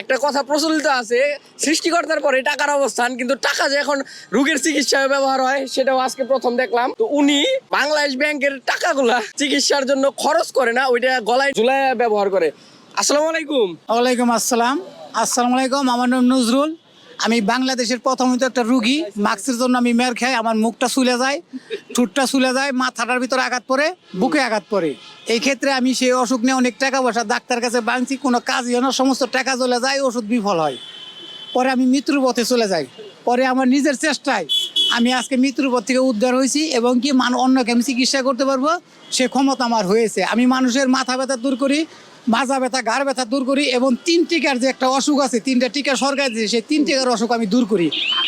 একটা কথা প্রচলিত আছে, সৃষ্টিকর্তার পরে টাকার অবস্থান, কিন্তু টাকা যে এখন রোগের চিকিৎসায় ব্যবহার হয়, সেটাও আজকে প্রথম দেখলাম। তো উনি বাংলাদেশ ব্যাংকের টাকাগুলা চিকিৎসার জন্য খরচ করে না, ওইটা গলায় ঝুলায় ব্যবহার করে। আসসালামু আলাইকুম। ওয়ালাইকুম আসসালাম। আসসালামু আলাইকুম, আমার নাম নজরুল। আমি বাংলাদেশের প্রথমত একটা রুগী, মাস্কের জন্য আমি মের খাই, আমার মুখটা চুলে যায়, ঠোঁটটা চুলে যায়, মাথাটার ভিতরে আঘাত পড়ে, বুকে আঘাত পড়ে। এই ক্ষেত্রে আমি সেই অসুখ নিয়ে অনেক টাকা পয়সা ডাক্তার কাছে বাংছি কোনো কাজ হয় না, সমস্ত টাকা চলে যায়, ওষুধ বিফল হয়। পরে আমি মৃত্যুর পথে চলে যাই। পরে আমার নিজের চেষ্টায় আমি আজকে মৃত্যুর পথ থেকে উদ্ধার হয়েছি এবং কি মান অন্যকে আমি চিকিৎসা করতে পারব, সে ক্ষমতা আমার হয়েছে। আমি মানুষের মাথা ব্যথা দূর করি মাজা ব্যথা ঘাড় ব্যথা দূর করি এবং তিন টিকার যে একটা অসুখ আছে তিনটা টিকা সরকার দিয়েছে সেই তিন টিকার অসুখ আমি দূর করি।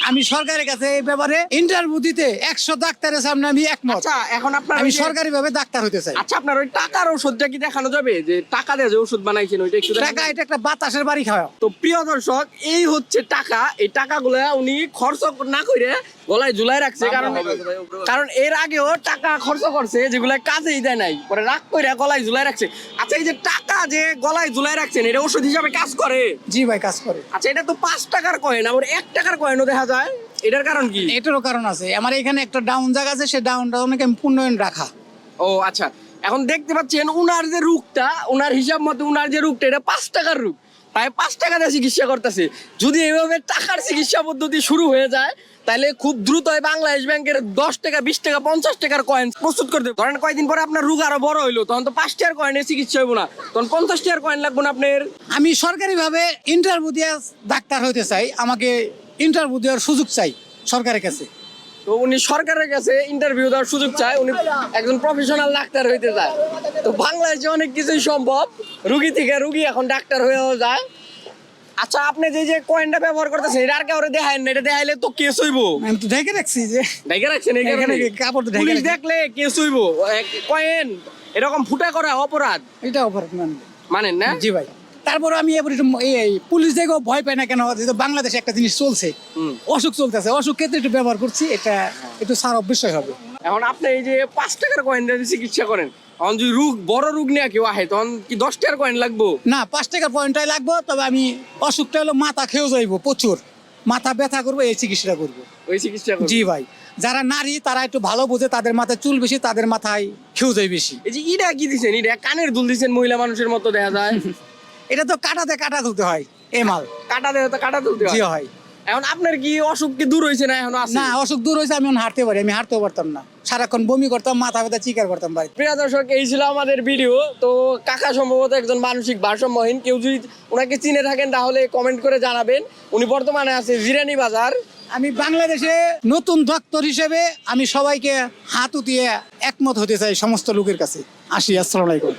আমি সরকারের কাছে এই ব্যাপারে ইন্টারভিউ দিতে একশো ডাক্তারের সামনে আমি একমত। আচ্ছা এখন আপনার আমি সরকারি ভাবে ডাক্তার হতে চাই। আচ্ছা আপনার ওই টাকার ওষুধটা কি দেখানো যাবে? যে টাকা দিয়ে যে ওষুধ বানাইছেন ওইটা একটু টাকা এটা একটা বাতাসের বাড়ি খাওয়া। তো প্রিয় দর্শক এই হচ্ছে টাকা। এই টাকাগুলো উনি খরচ না করে গলায় ঝুলাই রাখছে কারণ কারণ এর আগেও টাকা খরচ করছে যেগুলো কাজেই দেয় নাই। পরে রাগ করে গলায় ঝুলাই রাখছে। আচ্ছা এই যে টাকা যে গলায় ঝুলাই রাখছেন এটা ওষুধ হিসাবে কাজ করে? জি ভাই কাজ করে। আচ্ছা এটা তো পাঁচ টাকার কয়েন আবার এক টাকার কয়েনও দেখা যায়। এটার কারণ কি? এটারও কারণ আছে। আমার এখানে একটা ডাউন জায়গা আছে সে ডাউনটা অনেক আমি উন্নয়ন রাখা। ও আচ্ছা। এখন দেখতে পাচ্ছেন উনার যে রূপটা উনার হিসাব মতো উনার যে রূপটা এটা পাঁচ টাকার রূপ। তাই পাঁচ টাকা দিয়ে চিকিৎসা করতেছে। যদি এভাবে টাকার চিকিৎসা পদ্ধতি শুরু হয়ে যায় তাহলে খুব দ্রুত বাংলাদেশ ব্যাংকের দশ টাকা বিশ টাকা পঞ্চাশ টাকার কয়েন প্রস্তুত করতে ধরেন কয়েকদিন পরে আপনার রোগ আরও বড় হইল তখন তো পাঁচ টাকার কয়েনে চিকিৎসা হইব না। তখন পঞ্চাশ টাকার কয়েন লাগবে না আপনার? আমি সরকারিভাবে ইন্টারভিউ দিয়ে ডাক্তার হতে চাই আমাকে ইন্টারভিউ দেওয়ার সুযোগ চাই সরকারের কাছে। তো উনি সরকারের কাছে ইন্টারভিউ দেওয়ার সুযোগ চায় উনি একজন প্রফেশনাল ডাক্তার হইতে চায়। তো বাংলাদেশে অনেক কিছুই সম্ভব। রুগী থেকে রুগী এখন ডাক্তার হয়েও যায়। আচ্ছা আপনি যে যে কয়েনটা ব্যবহার করতেছেন এটা আর কাউরে দেখায় না এটা দেখাইলে তো কেস হইব। আমি তো দেখে রাখছি যে দেখে রাখছেন এখানে কাপড় তো পুলিশ দেখলে কেস হইব। কয়েন এরকম ফুটা করা অপরাধ? এটা অপরাধ মানবে মানেন না? জি ভাই। তারপর আমি এবার একটু পুলিশ দেখেও ভয় পায় না কেন? বাংলাদেশে একটা জিনিস চলছে। অসুখ চলতেছে। অসুখ ক্ষেত্রে একটু ব্যবহার করছি। এটা একটু সার অবশ্যই হবে। এখন আপনি এই যে পাঁচ টাকার কয়েন চিকিৎসা করেন যদি রোগ বড় রোগ নিয়ে কেউ আহে তখন কি দশ টাকার কয়েন লাগবো? না পাঁচ টাকার পয়েন্টটাই লাগবে তবে আমি অসুখটা হলো মাথা খেয়েও যাইবো প্রচুর। মাথা ব্যথা করব এই চিকিৎসাটা করব। ওই চিকিৎসা। জি ভাই। যারা নারী তারা একটু ভালো বোঝে তাদের মাথায় চুল বেশি তাদের মাথায় খেউ যায় বেশি। এই যে ইটা কি দিচ্ছেন ইটা কানের দুল দিচ্ছেন মহিলা মানুষের মতো দেখা যায়। এটা তো কাটাতে কাটা তুলতে হয় এ মাল। কাটা দেয় তো কাটা তুলতে জি হয় হয়। এখন আপনার কি অসুখ কি দূর হয়েছে না এখন আছে? না অসুখ দূর হয়েছে আমি এখন হাঁটতে পারি আমি হাঁটতেও পারতাম না। সারাক্ষণ বমি করতাম মাথা ব্যথা চিকার করতাম বাড়িতে। প্রিয় দর্শক এই ছিল আমাদের ভিডিও। তো কাকা সম্ভবত একজন মানসিক ভারসাম্যহীন। কেউ যদি ওনাকে চিনে থাকেন তাহলে কমেন্ট করে জানাবেন। উনি বর্তমানে আছে জিরানি বাজার। আমি বাংলাদেশে নতুন ডক্টর হিসেবে আমি সবাইকে হাত উঠিয়ে একমত হতে চাই সমস্ত লোকের কাছে। আসি আসসালামু আলাইকুম।